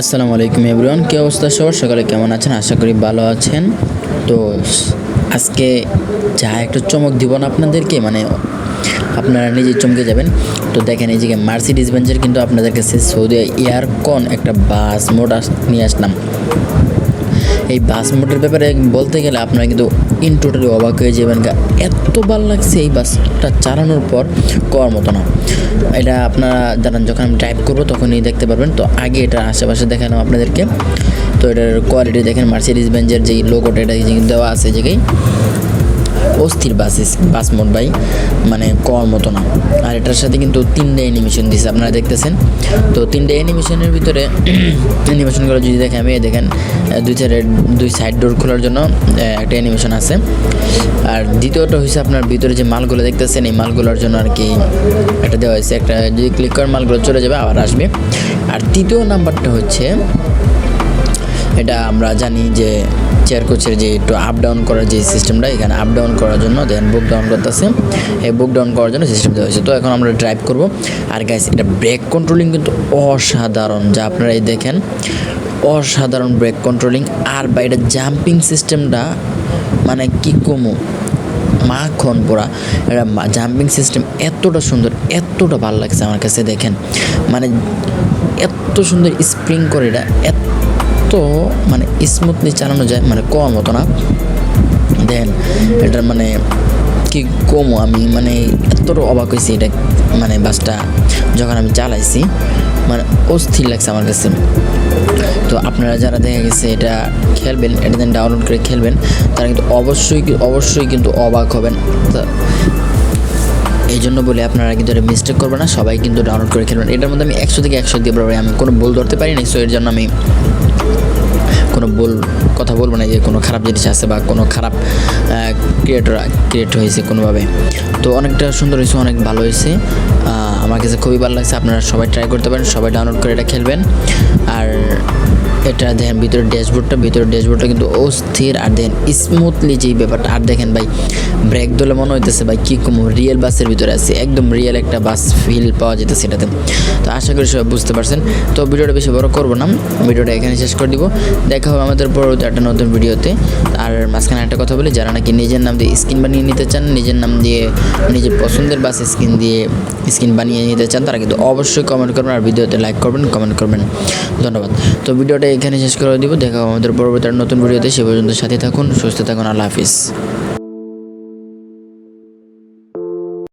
আসসালামু আলাইকুম এভরিওয়ান, কী অবস্থা সবার? সকালে কেমন আছেন? আশা করি ভালো আছেন। তো আজকে যা একটু চমক দিব না আপনাদেরকে মানে আপনারা নিজে চমকে যাবেন। তো দেখেন এই যে মার্সিডিজ বেঞ্চের কিন্তু আপনাদের কাছে সৌদি এয়ারকন একটা বাস মোড নিয়ে আসলাম। এই বাস মোটের ব্যাপারে বলতে গেলে আপনারা কিন্তু ইন টোটালি অবাক হয়ে যাবেন এত ভালো লাগছে এই বাসটা চালানোর পর কর মতো না। এটা আপনারা জানান, যখন আমি ড্রাইভ করব তখনই দেখতে পারবেন। তো আগে এটা আশেপাশে দেখালাম আপনাদেরকে। তো এটার কোয়ালিটি দেখেন মার্সিডিস বেঞ্জের যেই লোগোটা এটা দেওয়া আছে জায়গায়। অস্থির বাস বাস মোড ভাই মানে কর মতো না। আর এটার সাথে কিন্তু তিনটে অ্যানিমেশন দিছে, আপনারা দেখতেছেন? তো তিনটে অ্যানিমেশনের ভিতরে অ্যানিমেশনগুলো যদি দেখেন, আমি দেখেন দুই সাইডের দুই সাইড ডোর খোলার জন্য একটা অ্যানিমেশন আছে। আর দ্বিতীয়টা হচ্ছে আপনার ভিতরে যে মালগুলো দেখতেছেন, এই মালগুলোর জন্য আর কি একটা দেওয়া হয়েছে। একটা যদি ক্লিক করেন, মালগুলো চলে যাবে, আবার আসবে। আর তৃতীয় নাম্বারটা হচ্ছে, এটা আমরা জানি যে চেয়ার কোচের যে একটু আপ ডাউন করার যে সিস্টেমটা এখানে আপ ডাউন করার জন্য দেন বুক ডাউন করতেছে। এই বুক ডাউন করার জন্য সিস্টেম দেওয়া হয়েছে। তো এখন আমরা ড্রাইভ করব। আর গাইস এটা ব্রেক কন্ট্রোলিং কিন্তু অসাধারণ। যা আপনারা এই দেখেন, অসাধারণ ব্রেক কন্ট্রোলিং আর বা এটা জাম্পিং সিস্টেমটা মানে কি কমু, মাখন পোড়া। এটা জাম্পিং সিস্টেম এতটা সুন্দর, এতটা ভালো লাগছে আমার কাছে দেখেন। মানে এত সুন্দর স্প্রিং করে এটা, এত মানে স্মুথলি চালানো যায় মানে কম মতো না। দেন এটার মানে কি কমো আমি মানে এতটা অবাক হয়েছি এটা মানে বাসটা যখন আমি চালাইছি মানে অস্থির লাগছে আমার কাছে। তো আপনারা যারা দেখা গেছে এটা খেলবেন, এটা দেন ডাউনলোড করে খেলবেন, তারা কিন্তু অবশ্যই অবশ্যই কিন্তু অবাক হবেন। এই জন্য বলে আপনারা কিন্তু এটা মিস্টেক করবেন না, সবাই কিন্তু ডাউনলোড করে খেলবেন। এটার মধ্যে আমি একশো থেকে একশো দিয়ে আমি কোনো বল ধরতে পারি না সো এর জন্য আমি কোনো বল কথা বলব না যে কোনো খারাপ জিনিস আছে বা কোনো খারাপ ক্রিয়েটর ক্রিয়েট হয়েছে কোনোভাবে। তো অনেকটা সুন্দর হয়েছে, অনেক ভালো হয়েছে। আমার কাছে খুবই ভালো লাগছে, আপনারা সবাই ট্রাই করতে পারেন, সবাই ডাউনলোড করে এটা খেলবেন। আর এটা দেখেন ভিতরে ড্যাশবোর্ডটা ভিতরে ড্যাশবোর্ডটা কিন্তু অস্থির। আর দেখেন স্মুথলি যেই ব্যাপারটা, আর দেখেন ভাই ব্রেক দলে মনে হইতেছে, ভাই, কী কম? রিয়েল বাসের ভিতরে আছে। একদম রিয়েল একটা বাস ফিল পাওয়া যেতেছে এটাতে। তো আশা করি সবাই বুঝতে পারছেন। তো ভিডিওটা বেশি বড় করব না। ভিডিওটা এখানে শেষ করে দিব। দেখা হবে আমাদের পরবর্তী একটা নতুন ভিডিওতে। আর মাঝখানে একটা কথা বলি, যারা নাকি নিজের নাম দিয়ে স্ক্রিন বানিয়ে নিতে চান, নিজের নাম দিয়ে নিজের পছন্দের বাস স্ক্রিন দিয়ে স্ক্রিন বানিয়ে নিতে চান, তারা কিন্তু অবশ্যই কমেন্ট করবেন আর ভিডিওতে লাইক করবেন কমেন্ট করবেন। ধন্যবাদ। তো ভিডিওটা এখানে শেষ করে দিব। দেখা হবে আমাদের পরবর্তী নতুন ভিডিওতে। সে পর্যন্ত সাথে থাকুন, সুস্থ থাকুন, আল্লাহ হাফিজ।